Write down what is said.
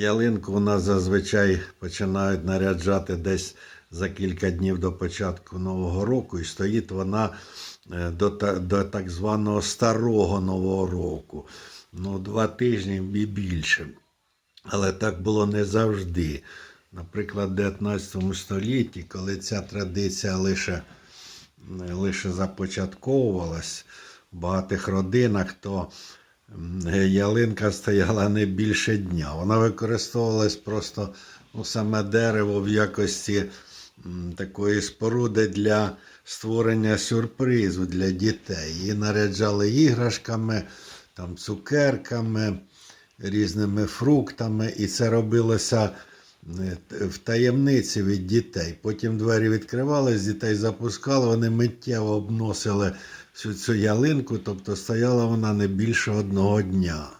Ялинку у нас зазвичай починають наряджати десь за кілька днів до початку Нового року, і стоїть вона е, до, до так званого старого Нового року. Ну, два тижні і більше. Але так було не завжди. Наприклад, в 19 столітті, коли ця традиція лише, лише започатковувалась в багатих родинах, то ялинка стояла не більше дня. Вона використовувалась просто ну, саме дерево в якості такої споруди для створення сюрпризу для дітей. Її наряджали іграшками, там, цукерками, різними фруктами, і це робилося е, в таємниці від дітей. Потім двері відкривались, дітей запускали, вони миттєво обносили всю цю ялинку, тобто стояла вона не більше одного дня.